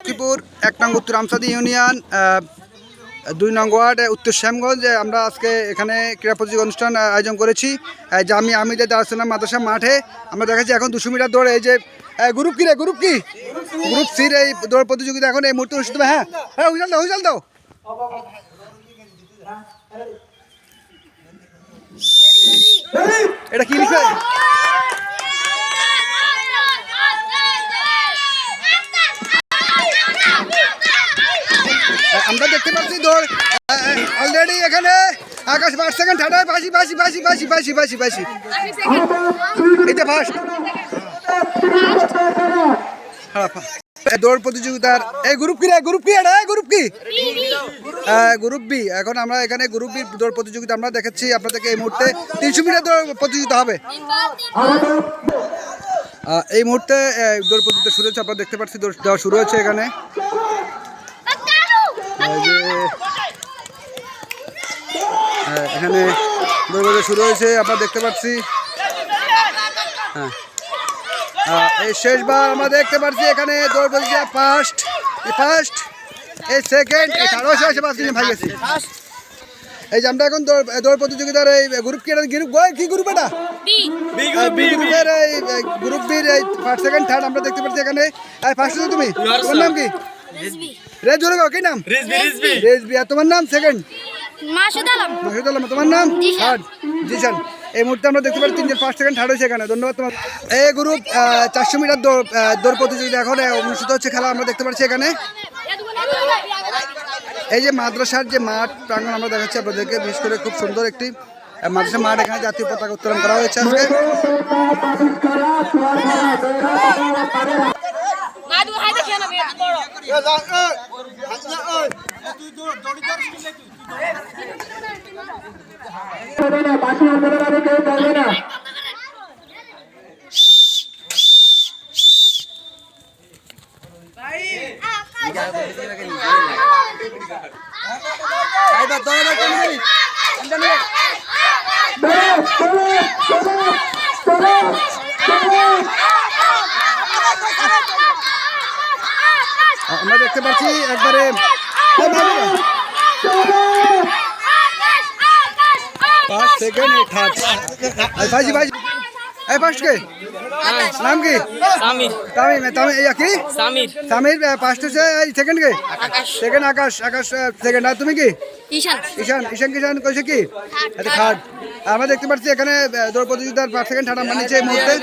লক্ষ্মীপুর এক নং উত্তর আমসাদি ইউনিয়ন দুই নং ওয়ার্ড উত্তর শ্যামগঞ্জ আমরা আজকে এখানে ক্রীড়া প্রতিযোগিতা অনুষ্ঠান আয়োজন করেছি। আহ, জামি আমিদে দারসালাম মাদ্রাসা মাঠে। আমরা দেখাচ্ছি এখন দুশো মিটার দৌড়ে এই যে গ্রুপ কি রে গ্রুপ কি? গ্রুপ সির এই দৌড় প্রতিযোগিতা এখন এই মুহূর্তে অনুষ্ঠিত হ্যাঁ হ্যাঁ হুইজাল দাও হুইজাল দাও। এটা কি লিখে আমরা দেখতে পাচ্ছি দৌড় অলরেডি এখানে আকাশ পাঁচ সেকেন্ড ঠাডায় বাসি বাসি বাসি বাসি বাসি বাসি বাসি। এটা ফার্স্ট দৌড় প্রতিযোগিতার এই গ্রুপ কি রে গ্রুপ কি এটা? গ্রুপ কি? গ্রুপ বি এখন আমরা এখানে গ্রুপ বি দৌড় প্রতিযোগিতা আমরা দেখাচ্ছি আপনাদেরকে এই মুহূর্তে। তিনশো মিটার দৌড় প্রতিযোগিতা হবে। এই মুহূর্তে দৌড় প্রতিযোগিতা শুরু হচ্ছে আপনারা দেখতে পাচ্ছি, দৌড় শুরু হয়েছে এখানে। এখানে দৌড় শুরু হয়েছে আপনারা দেখতে পাচ্ছি। হ্যাঁ এই শেষবার আমরা দেখতে পাচ্ছি এখানে দৌড় প্রতিযোগিতা ফার্স্ট ফার্স্ট এই সেকেন্ড এই থার্ড হয়েছে হয়েছে পাঁচ দিন ভাই গেছি। এই যে আমরা এখন দৌড় দৌড় প্রতিযোগিতার এই গ্রুপ কি গ্রুপ কি গ্রুপ এটা? গ্রুপের এই গ্রুপ বির এই ফার্স্ট সেকেন্ড থার্ড আমরা দেখতে পাচ্ছি এখানে। ফার্স্ট তুমি? তোমার নাম কি? রে জোরে গাও কি নাম? রেজবি আর তোমার নাম সেকেন্ড মাসুদ আলম। মাসুদ আলম তোমার নাম? জিশান। থার্ড জিশান। এই মুহূর্তে আমরা দেখতে পাচ্ছি তিনজন ফার্স্ট সেকেন্ড থার্ড হয়েছে এখানে। ধন্যবাদ তোমার এই গ্রুপ চারশো মিটার দৌড় আহ, দৌড় প্রতিযোগিতা এখন অনুষ্ঠিত হচ্ছে খেলা আমরা দেখতে পাচ্ছি এখানে। এই যে মাদ্রাসার যে মাঠ প্রাঙ্গণ আমরা দেখাচ্ছি আপনাদেরকে বিশেষ করে খুব সুন্দর একটি মাদ্রাসা মাঠ এখানে জাতীয় পতাকা উত্তোলন করা হয়েছে আজকে। আমরা দেখতে পাচ্ছি একবারে সেকেন্ড ভাইজি ভাইজি ফার্স্ট কে নাম কি ফার্স্ট এই second second Akash Akash second তুমি কি আমরা দেখতে পাচ্ছি এখানে দৌড় প্রতিযোগিতার ফার্স্ট সেকেন্ড নিচে এই মুহূর্তে